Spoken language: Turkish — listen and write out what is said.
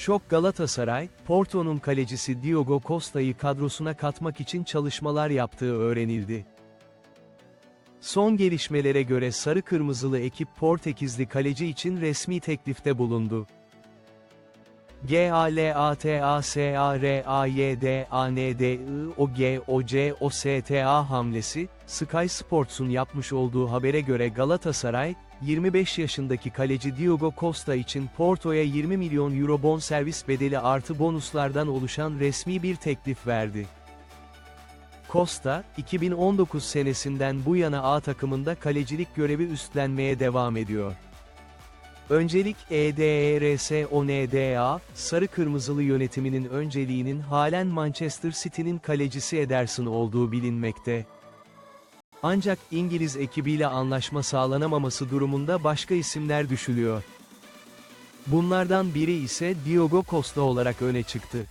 Şok Galatasaray, Porto'nun kalecisi Diogo Costa'yı kadrosuna katmak için çalışmalar yaptığı öğrenildi. Son gelişmelere göre sarı kırmızılı ekip Portekizli kaleci için resmi teklifte bulundu. GALATASARAYDANDIOGOCOSTA hamlesi, Sky Sports'un yapmış olduğu habere göre Galatasaray, 25 yaşındaki kaleci Diogo Costa için Porto'ya 20 milyon euro bonservis bedeli artı bonuslardan oluşan resmi bir teklif verdi. Costa, 2019 senesinden bu yana A takımında kalecilik görevi üstlenmeye devam ediyor. Öncelik E EDERSONDA, sarı kırmızılı yönetiminin önceliğinin halen Manchester City'nin kalecisi Ederson olduğu bilinmekte. Ancak İngiliz ekibiyle anlaşma sağlanamaması durumunda başka isimler düşülüyor. Bunlardan biri ise Diogo Costa olarak öne çıktı.